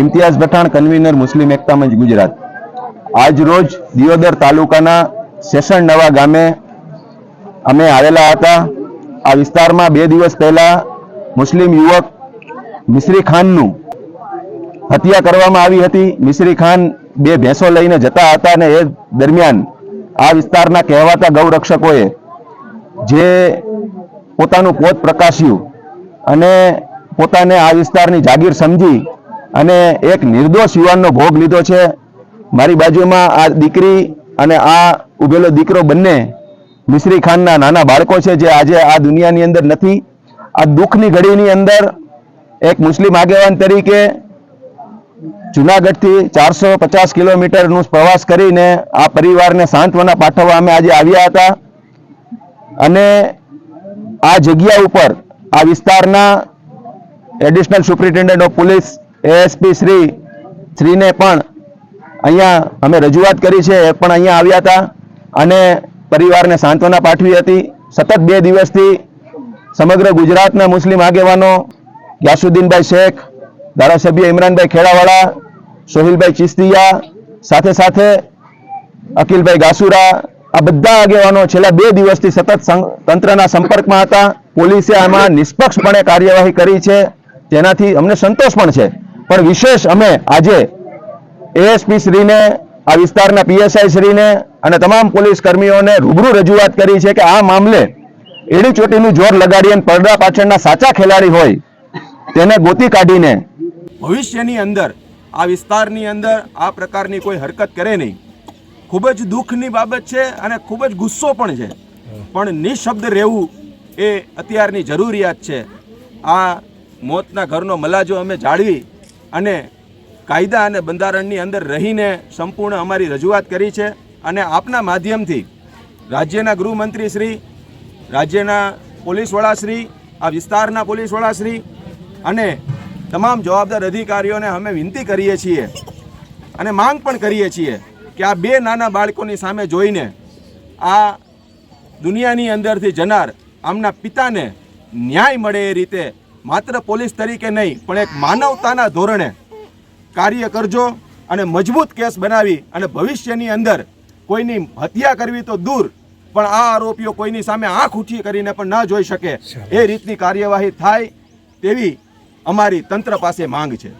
Imtiaz Pathan convener Muslim Ekta Manch Gujarat. આજ રોજ દિયોદર તાલુકાના સેશન નવા ગામે અમે આવેલા હતા. આ વિસ્તારમાં બે દિવસ પહેલા મુસ્લિમ યુવક મિશ્રી ખાનનું હત્યા કરવામાં આવી હતી. મિશ્રી ખાન બે ભેંસો લઈને જતા હતા અને એ દરમિયાન આ વિસ્તારના કહેવાતા ગૌરક્ષકોએ જે પોતાનું પોત પ્રકાશ્યું અને પોતાને આ વિસ્તારની જાગીર સમજી અને એક નિર્દોષ યુવાનનો ભોગ લીધો છે. મારી બાજુમાં આ દીકરી અને આ ઉભેલો દીકરો બંને મિશ્રી ખાનના નાના બાળકો છે જે આજે આ દુનિયાની અંદર નથી. આ દુઃખની ઘડીની અંદર એક મુસ્લિમ આગેવાન તરીકે જુનાગઢથી ચારસો પચાસ કિલોમીટરનું પ્રવાસ કરીને આ પરિવારને સાંત્વના પાઠવવા અમે આજે આવ્યા હતા. અને આ જગ્યા ઉપર આ વિસ્તારના additional superintendent of police ASP Shri, શ્રીને પણ અહીંયા અમે રજૂઆત કરી છે, એ પણ અહીંયા આવ્યા હતા અને પરિવારને સાંત્વના પાઠવી હતી. સતત બે દિવસથી સમગ્ર ગુજરાતના મુસ્લિમ આગેવાનો યાસુદ્દીનભાઈ શેખ, ધારાસભ્ય ઇમરાનભાઈ ખેડાવાળા, સોહિલભાઈ ચિસ્તિયા, સાથે સાથે અકિલભાઈ ગાસુરા, આ બધા આગેવાનો છેલ્લા બે દિવસથી સતત તંત્રના સંપર્કમાં હતા. પોલીસે આમાં નિષ્પક્ષપણે કાર્યવાહી કરી છે. તેનાથી અમને સંતોષ પણ છે. પણ વિશેષ અમે આજે એએસપી શ્રીને, આ વિસ્તારના પીએસઆઈ શ્રીને અને તમામ પોલીસ કર્મીઓને રૂબરૂ રજૂઆત કરી છે કે આ મામલે એડી ચોટીનું જોર લગાડી અને પડદા પાછળના સાચા ખેલાડી હોય તેને ગોતી કાઢીને ભવિષ્યની અંદર, આ વિસ્તારની અંદર આ પ્રકારની કોઈ હરકત કરે નહીં. ખૂબ જ દુઃખની બાબત છે અને ખૂબ જ ગુસ્સો પણ છે. પણ નિશબ્દ રહેવું એ અત્યારની જરૂરિયાત છે. આ મોતના ઘરનો મલાજો અમે જાળવી અને કાયદા અને બંધારણની અંદર રહીને સંપૂર્ણ અમારી રજૂઆત કરી છે અને આપના માધ્યમથી રાજ્યના ગૃહમંત્રી શ્રી, રાજ્યના પોલીસ વડાશ્રી આ વિસ્તારના પોલીસ વડાશ્રી અને તમામ જવાબદાર અધિકારીઓને અમે વિનંતી કરીએ છીએ અને માંગ પણ કરીએ છીએ કે આ બે નાના બાળકોની સામે જોઈને આ દુનિયાની અંદરથી જનાર આમના પિતાને ન્યાય મળે એ રીતે માત્ર પોલીસ તરીકે નહીં પણ એક માનવતાના ધોરણે કાર્ય કરજો અને મજબૂત કેસ બનાવી અને ભવિષ્યની અંદર કોઈની હત્યા કરવી તો દૂર પણ આ આરોપીઓ કોઈની સામે આંખ ઊંચી કરીને પણ ન જોઈ શકે. એ રીતની કાર્યવાહી થાય તેવી અમારી તંત્ર પાસે માંગ છે.